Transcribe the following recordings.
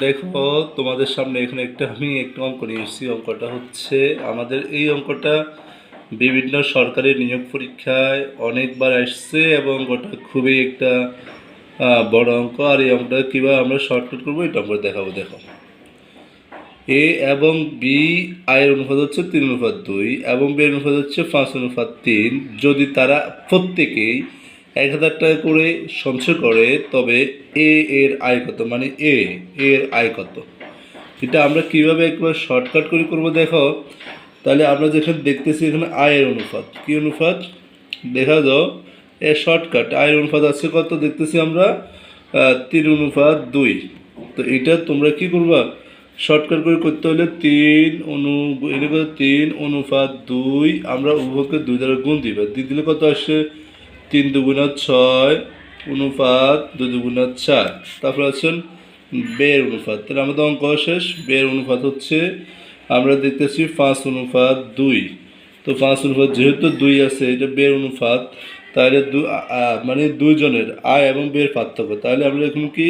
দেখো, তোমাদের সামনে এখানে একটা আমি একটা অঙ্ক নিয়ে এসেছি। অঙ্কটা হচ্ছে, আমাদের এই অঙ্কটা বিভিন্ন সরকারি নিয়োগ পরীক্ষায় অনেকবার আসছে এবং অঙ্কটা খুবই একটা বড় অঙ্ক। আর এই অঙ্কটা কীভাবে আমরা শর্টকাট করব, এটা আমরা দেখাবো, দেখো। এ এবং বি আয়ের অনুপাত হচ্ছে তিন অনুপাত দুই এবং বি অনুপাত হচ্ছে পাঁচ অনুপাত তিন। যদি তারা প্রত্যেকেই এক হাজার টাকা করে সঞ্চয় করে, তবে এ এর আয় কত? মানে এ এর আয় কত? এটা আমরা কীভাবে একবার শর্টকাট করে করব দেখো? তাহলে আমরা যেখানে দেখতেছি এখানে আয়ের অনুপাত। কি অনুপাত? দেখা যাও, এ শর্টকাট আয়ের অনুপাত আছে কত? দেখতেছি আমরা তিন অনুপাত দুই। তো এটা তোমরা কি করবা? শর্টকাট করে করতে হলে তিন অনু এটা কত? তিন অনুপাত দুই। আমরা উভয়কে দুই দ্বারা গুণ দিবা। দিয়ে দিলে কত আসে? তিন দুগুণা ছয় অনুপাত দুই দুগুণা চার। তারপর আছেন বের অনুপাত। তাহলে আমাদের অঙ্ক শেষ। বের অনুপাত হচ্ছে, আমরা দেখতেছি পাঁচ অনুপাত দুই। তো পাঁচ অনুপাত যেহেতু দুই আছে এটা বের অনুপাত, তাহলে দু মানে দুইজনের আয় এবং বের পার্থক্য। তাহলে আমরা এখন কি,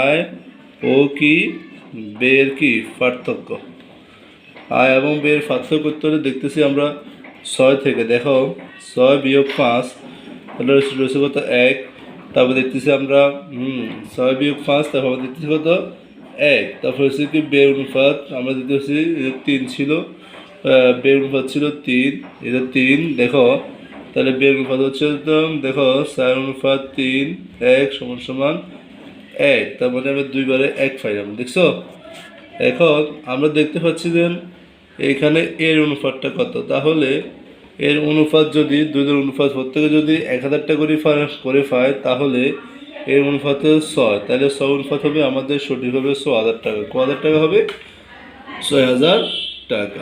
আয় ও কি, বের কি, পার্থক্য। আয় এবং বের পার্থক্য করতে হলে দেখতেছি আমরা ছয় থেকে, দেখো, ছয় বিয়োগ পাঁচ তাহলে রয়েছে কত এক, তারপর দেখতেছি আমরা, হুম, ছয় বিয়োগ পাঁচ, তারপর আমরা দেখতেছি কত? এক, তারপর হচ্ছে কি বের অনুপাত, আমরা দেখতেছি এটা তিন ছিল বের অনুপাত ছিল তিন, এটা তিন, দেখো, তাহলে বের অনুপাত হচ্ছে দেখো, চার অনুপাত তিন, এক সমান সমান এক, তার মানে আমরা দুইবারে এক পাইলাম, দেখছ? এখন আমরা দেখতে পাচ্ছি যে এখানে এর অনুপাতটা কত, তাহলে এর অনুপাত যদি দুইদের অনুপাত প্রত্যেকে যদি এক হাজারটা করে করে পায় তাহলে এর অনুপাত ছয়। তাহলে ছয় অনুপাত হবে আমাদের সঠিক হবে ছ হাজার টাকা। ক হাজার টাকা হবে? ছয় হাজার টাকা।